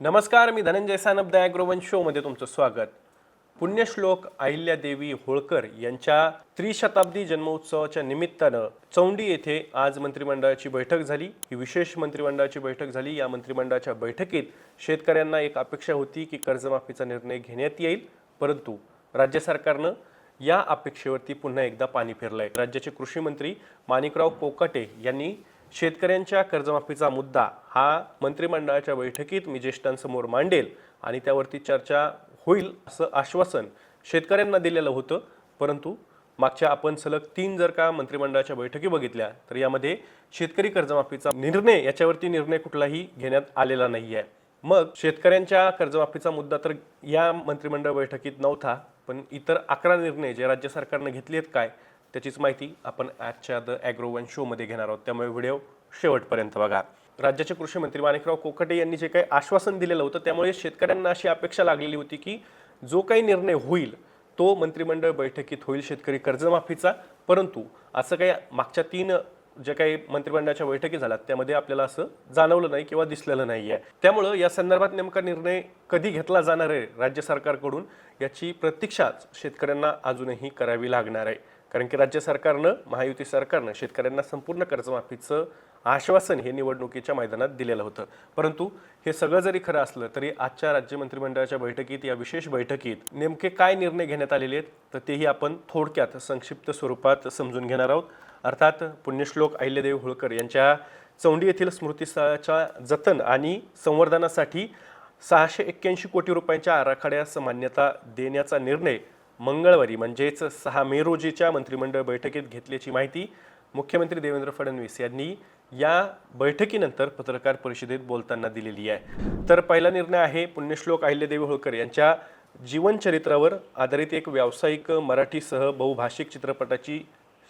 नमस्कार मी धनंजय सानप द ॲग्रोवन शोमध्ये तुमचं स्वागत. पुण्यश्लोक अहिल्यादेवी होळकर यांच्या त्रिशताब्दी जन्मोत्सवाच्या निमित्तानं चौंडी येथे आज मंत्रिमंडळाची बैठक झाली. ही विशेष मंत्रिमंडळाची बैठक झाली. या मंत्रिमंडळाच्या बैठकीत शेतकऱ्यांना एक अपेक्षा होती की कर्जमाफीचा निर्णय घेण्यात येईल. परंतु राज्य सरकारनं या अपेक्षेवरती पुन्हा एकदा पाणी फिरलंय. राज्याचे कृषी मंत्री माणिकराव कोकाटे यांनी शेतकऱ्यांच्या कर्जमाफीचा मुद्दा हा मंत्रिमंडळाच्या बैठकीत मी ज्येष्ठांसमोर मांडेल आणि त्यावरती चर्चा होईल असं आश्वासन शेतकऱ्यांना दिलेलं होतं. परंतु मागच्या आपण सलग तीन जर का मंत्रिमंडळाच्या बैठकी बघितल्या तर यामध्ये शेतकरी कर्जमाफीचा निर्णय याच्यावरती निर्णय कुठलाही घेण्यात आलेला नाही आहे मग शेतकऱ्यांच्या कर्जमाफीचा मुद्दा तर या मंत्रिमंडळ बैठकीत नव्हता पण इतर अकरा निर्णय जे राज्य सरकारनं घेतले आहेत काय त्याचीच माहिती आपण आजच्या द ॲग्रो वन शोमध्ये घेणार आहोत. त्यामुळे व्हिडिओ शेवटपर्यंत बघा. राज्याचे कृषी मंत्री माणिकराव कोकटे यांनी जे काही आश्वासन दिलेलं होतं त्यामुळे शेतकऱ्यांना अशी अपेक्षा लागलेली होती की जो काही निर्णय होईल तो मंत्रिमंडळ बैठकीत होईल शेतकरी कर्जमाफीचा. परंतु असं काही मागच्या तीन जे काही मंत्रिमंडळाच्या बैठकी झाल्यात त्यामध्ये आपल्याला असं जाणवलं नाही किंवा दिसलेलं नाही आहे त्यामुळं या संदर्भात नेमका निर्णय कधी घेतला जाणार आहे राज्य सरकारकडून याची प्रतीक्षाच शेतकऱ्यांना अजूनही करावी लागणार आहे. कारण की राज्य सरकारनं महायुती सरकारनं शेतकऱ्यांना संपूर्ण कर्जमाफीचं आश्वासन हे निवडणुकीच्या मैदानात दिलेलं होतं. परंतु हे सगळं जरी खरं असलं तरी आजच्या राज्य मंत्रिमंडळाच्या बैठकीत या विशेष बैठकीत नेमके काय निर्णय घेण्यात आलेले आहेत तर तेही आपण थोडक्यात संक्षिप्त स्वरूपात समजून घेणार आहोत. अर्थात पुण्यश्लोक अहिल्यादेवी होळकर यांच्या चौंडी येथील स्मृतीस्थळाच्या जतन आणि संवर्धनासाठी सहाशे एक्क्याऐंशी कोटी रुपयांच्या आराखड्यास मान्यता देण्याचा निर्णय मंगळवारी म्हणजेच सहा मे रोजीच्या मंत्रिमंडळ बैठकीत घेतल्याची माहिती मुख्यमंत्री देवेंद्र फडणवीस यांनी या बैठकीनंतर पत्रकार परिषदेत बोलताना दिलेली आहे. तर पहिला निर्णय आहे पुण्यश्लोक अहिल्यादेवी होळकर यांच्या जीवनचरित्रावर आधारित एक व्यावसायिक मराठीसह बहुभाषिक चित्रपटाची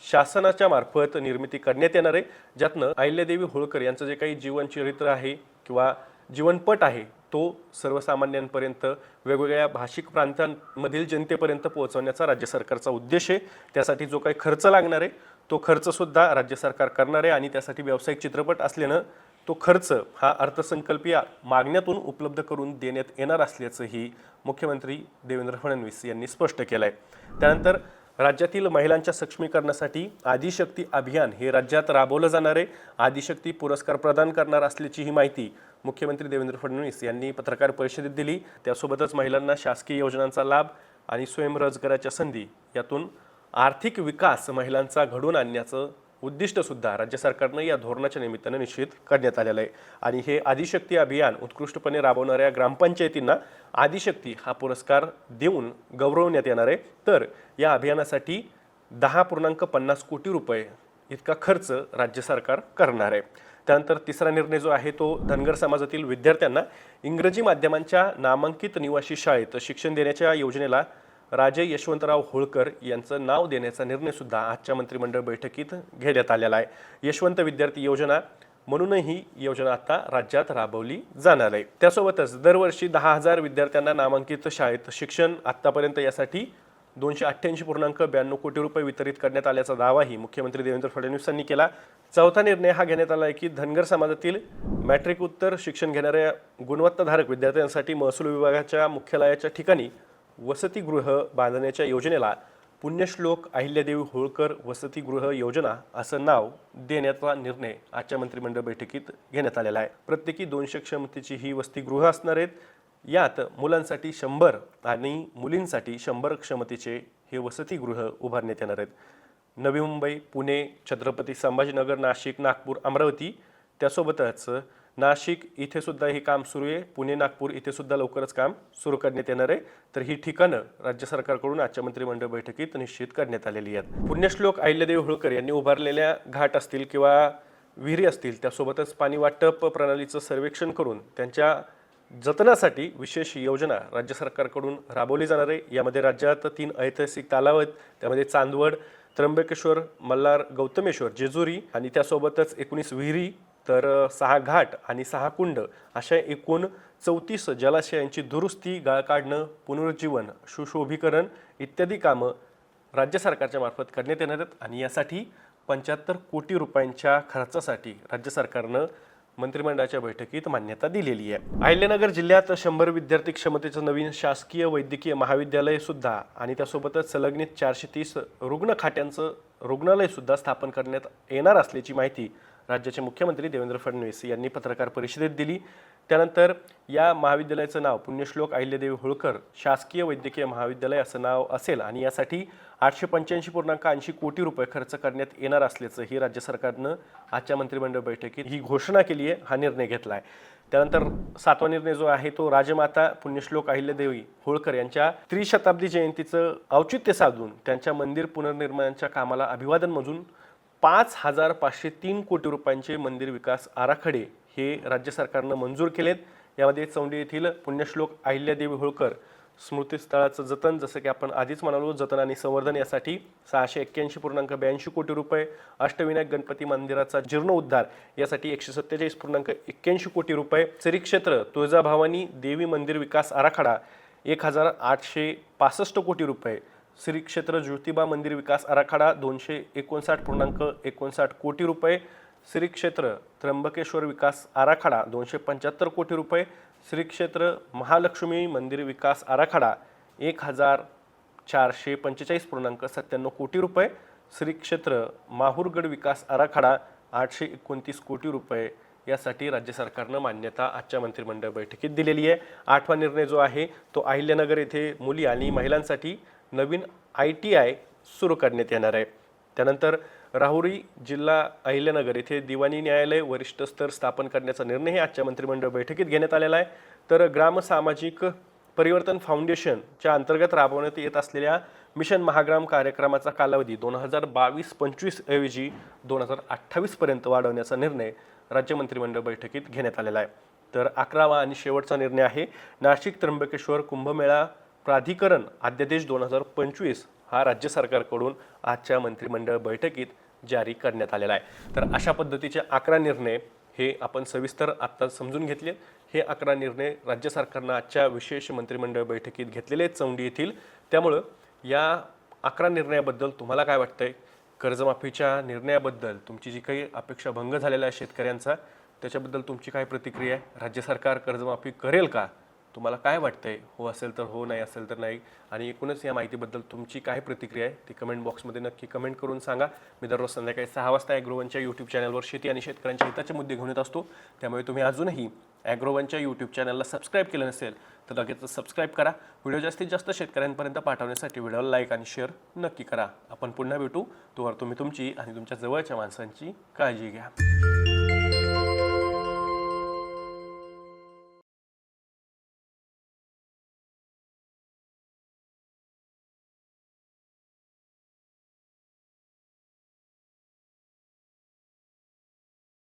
शासनाच्या मार्फत निर्मिती करण्यात येणार आहे. ज्यातनं अहिल्यादेवी होळकर यांचं जे काही जीवनचरित्र आहे किंवा जीवनपट आहे तो सर्वसामान्यांपर्यंत वेगवेगळ्या भाषिक प्रांतांमधील जनतेपर्यंत पोहोचवण्याचा राज्य सरकारचा उद्देश आहे. त्यासाठी जो काही खर्च लागणार आहे तो खर्चसुद्धा राज्य सरकार करणार आहे आणि त्यासाठी व्यावसायिक चित्रपट असल्यानं तो खर्च हा अर्थसंकल्पीय मागण्यातून उपलब्ध करून देण्यात येणार असल्याचंही मुख्यमंत्री देवेंद्र फडणवीस यांनी स्पष्ट केलं आहे त्यानंतर राज्यातील महिलांच्या सक्षमीकरणासाठी आदिशक्ती अभियान हे राज्यात राबवलं जाणार आहे. आदिशक्ती पुरस्कार प्रदान करणार असल्याची ही माहिती मुख्यमंत्री देवेंद्र फडणवीस यांनी पत्रकार परिषदेत दिली. त्यासोबतच महिलांना शासकीय योजनांचा लाभ आणि स्वयंरोजगाराच्या संधी यातून आर्थिक विकास महिलांचा घडवून आणण्याचं उद्दिष्टसुद्धा राज्य सरकारनं या धोरणाच्या निमित्तानं निश्चित करण्यात आलेलं आहे. आणि हे आदिशक्ती अभियान उत्कृष्टपणे राबवणाऱ्या ग्रामपंचायतींना आदिशक्ती हा पुरस्कार देऊन गौरवण्यात येणार आहे. तर या अभियानासाठी दहा पूर्णांक पन्नास कोटी रुपये इतका खर्च राज्य सरकार करणार आहे. त्यानंतर तिसरा निर्णय जो आहे तो धनगर समाजातील विद्यार्थ्यांना इंग्रजी माध्यमांच्या नामांकित निवासी शाळेत शिक्षण देण्याच्या योजनेला राजे यशवंतराव होळकर यांचं नाव देण्याचा निर्णयसुद्धा आजच्या मंत्रिमंडळ बैठकीत घेण्यात आलेला आहे. यशवंत विद्यार्थी योजना म्हणूनही ही योजना आता राज्यात राबवली जाणार आहे. त्यासोबतच दरवर्षी दहा हजार विद्यार्थ्यांना नामांकित शाळेत शिक्षण आत्तापर्यंत यासाठी दोनशे अठ्ठ्याऐंशी पूर्णांक ब्याण्णव कोटी रुपये वितरित करण्यात आल्याचा दावाही मुख्यमंत्री देवेंद्र फडणवीस यांनी केला. चौथा निर्णय हा घेण्यात आला आहे की धनगर समाजातील मॅट्रिक उत्तर शिक्षण घेणाऱ्या गुणवत्ताधारक विद्यार्थ्यांसाठी महसूल विभागाच्या मुख्यालयाच्या ठिकाणी वसतिगृह बांधण्याच्या योजनेला पुण्यश्लोक अहिल्यादेवी होळकर वसतिगृह योजना असं नाव देण्याचा निर्णय आजच्या मंत्रिमंडळ बैठकीत घेण्यात आलेला आहे. प्रत्येकी दोनशे क्षमतेची ही वसतिगृह असणार आहेत. यात मुलांसाठी शंभर आणि मुलींसाठी शंभर क्षमतेचे हे वसतिगृह उभारण्यात येणार आहेत. नवी मुंबई पुणे छत्रपती संभाजीनगर नाशिक नागपूर अमरावती त्यासोबतच नाशिक इथे सुद्धा हे काम सुरू आहे. पुणे नागपूर इथे सुद्धा लवकरच काम सुरू करण्यात येणार आहे. तर ही ठिकाणं राज्य सरकारकडून आजच्या मंत्रिमंडळ बैठकीत निश्चित करण्यात आलेली आहेत. पुण्यश्लोक अहिल्यादेवी होळकर यांनी उभारलेल्या घाट असतील किंवा विहिरी असतील त्यासोबतच पाणी वाटप प्रणालीचं सर्वेक्षण करून त्यांच्या जतनासाठी विशेष योजना राज्य सरकारकडून राबवली जाणार आहे. यामध्ये राज्यात तीन ऐतिहासिक तलाव आहेत. त्यामध्ये चांदवड त्र्यंबकेश्वर मल्हार गौतमेश्वर जेजुरी आणि त्यासोबतच एकोणीस विहिरी तर सहा घाट आणि सहा कुंड अशा एकूण चौतीस जलाशयांची दुरुस्ती गाळ काढणं पुनरुज्जीवन सुशोभीकरण इत्यादी कामं राज्य सरकारच्या मार्फत करण्यात येणार आहेत. आणि यासाठी पंच्याहत्तर कोटी रुपयांच्या खर्चासाठी राज्य सरकारनं मंत्रिमंडळाच्या बैठकीत मान्यता दिलेली आहे. अहिल्यानगर जिल्ह्यात शंभर विद्यार्थी क्षमतेचं नवीन शासकीय वैद्यकीय महाविद्यालय सुद्धा आणि त्यासोबतच संलग्नित चारशे तीस रुग्ण खाट्यांचं रुग्णालय सुद्धा स्थापन करण्यात येणार असल्याची माहिती राज्याचे मुख्यमंत्री देवेंद्र फडणवीस यांनी पत्रकार परिषदेत दिली. त्यानंतर या महाविद्यालयाचं नाव पुण्यश्लोक अहिल्यादेवी होळकर शासकीय वैद्यकीय महाविद्यालय असं नाव असेल आणि यासाठी आठशे पंच्याऐंशी पूर्णांक ऐंशी कोटी रुपये खर्च करण्यात येणार असल्याचंही राज्य सरकारनं आजच्या मंत्रिमंडळ बैठकीत ही घोषणा केली आहे हा निर्णय घेतला आहे त्यानंतर सातवा निर्णय जो आहे तो राजमाता पुण्यश्लोक अहिल्यादेवी होळकर यांच्या त्रिशताब्दी जयंतीचं औचित्य साधून त्यांच्या मंदिर पुनर्निर्माणाच्या कामाला अभिवादन मजून पाच हजार पाचशे तीन कोटी रुपयांचे मंदिर विकास आराखडे हे राज्य सरकारनं मंजूर केलेत. यामध्ये चौंडी येथील पुण्यश्लोक अहिल्यादेवी होळकर स्मृतीस्थळाचं जतन जसं की आपण आधीच म्हणालो जतन आणि संवर्धन यासाठी सहाशे एक्क्याऐंशी पूर्णांक ब्याऐंशी कोटी रुपये अष्टविनायक गणपती मंदिराचा जीर्णोद्धार यासाठी एकशे सत्तेचाळीस पूर्णांक एक्क्याऐंशी कोटी रुपये. श्री क्षेत्र तुळजाभवानी देवी मंदिर विकास आराखडा एक हजार आठशे पासष्ट कोटी रुपये. श्री क्षेत्र ज्योतिबा मंदिर विकास आराखडा दोनशे एकोणसाठ पूर्णांक एकोणसाठ कोटी रुपये. श्री क्षेत्र त्र्यंबकेश्वर विकास आराखडा दोनशे पंच्याहत्तर कोटी रुपये. श्री क्षेत्र महालक्ष्मी मंदिर विकास आराखडा एक हजार चारशे पंचेचाळीस पूर्णांक सत्त्याण्णव कोटी रुपये. श्री क्षेत्र माहूरगड विकास आराखडा आठशे एकोणतीस कोटी रुपये. यासाठी राज्य सरकारनं मान्यता आजच्या मंत्रिमंडळ बैठकीत दिलेली आहे. आठवा निर्णय जो आहे तो अहिल्यानगर येथे मुली आणि महिलांसाठी नवीन आय टी आय सुरू करण्यात येणार आहे. त्यानंतर राहुरी जिल्हा अहिल्यानगर येथे दिवाणी न्यायालय वरिष्ठ स्तर स्थापन करण्याचा निर्णयही आजच्या मंत्रिमंडळ बैठकीत घेण्यात आलेला आहे. तर ग्राम सामाजिक परिवर्तन फाउंडेशनच्या अंतर्गत राबवण्यात येत असलेल्या मिशन महाग्राम कार्यक्रमाचा कालावधी दोन हजार बावीस पंचवीस ऐवजी दोन हजार अठ्ठावीसपर्यंत वाढवण्याचा निर्णय राज्य मंत्रिमंडळ बैठकीत घेण्यात आलेला आहे. तर अकरावा आणि शेवटचा निर्णय आहे नाशिक त्र्यंबकेश्वर कुंभमेळा प्राधिकरण अध्यादेश दोन हजार पंचवीस हा राज्य सरकारकडून आजच्या मंत्रिमंडळ बैठकीत जारी करण्यात आलेला आहे. तर अशा पद्धतीचे अकरा निर्णय हे आपण सविस्तर आत्ता समजून घेतले. हे अकरा निर्णय राज्य सरकारनं आजच्या विशेष मंत्रिमंडळ बैठकीत घेतलेले आहेत चौंडी येथील. त्यामुळं या अकरा निर्णयाबद्दल तुम्हाला काय वाटतंय? कर्जमाफीच्या निर्णयाबद्दल तुमची जी काही अपेक्षा भंग झालेला आहे शेतकऱ्यांचा त्याच्याबद्दल तुमची काय प्रतिक्रिया आहे? राज्य सरकार कर्जमाफी करेल का? तुम्हाला काय वाटतंय? हो असेल तर हो नाही असेल तर नाही? आणि एकूणच या माहितीबद्दल तुमची काय प्रतिक्रिया आहे ती कमेंट बॉक्समध्ये नक्की कमेंट करून सांगा. मी दररोज संध्याकाळी सहा वाजता ॲग्रोवनच्या यूट्यूब चॅनलवर शेती आणि शेतकऱ्यांच्या हिताचे मुद्दे घेऊन येत असतो. त्यामुळे तुम्ही अजूनही ॲग्रोवनच्या यूट्यूब चॅनलला सबस्क्राईब केलं नसेल तर लगेच सबस्क्राईब करा. व्हिडिओ जास्तीत जास्त शेतकऱ्यांपर्यंत पाठवण्यासाठी व्हिडिओला लाईक आणि शेअर नक्की करा. आपण पुन्हा भेटू. तोवर तुम्ही तुमची आणि तुमच्या जवळच्या माणसांची काळजी घ्या.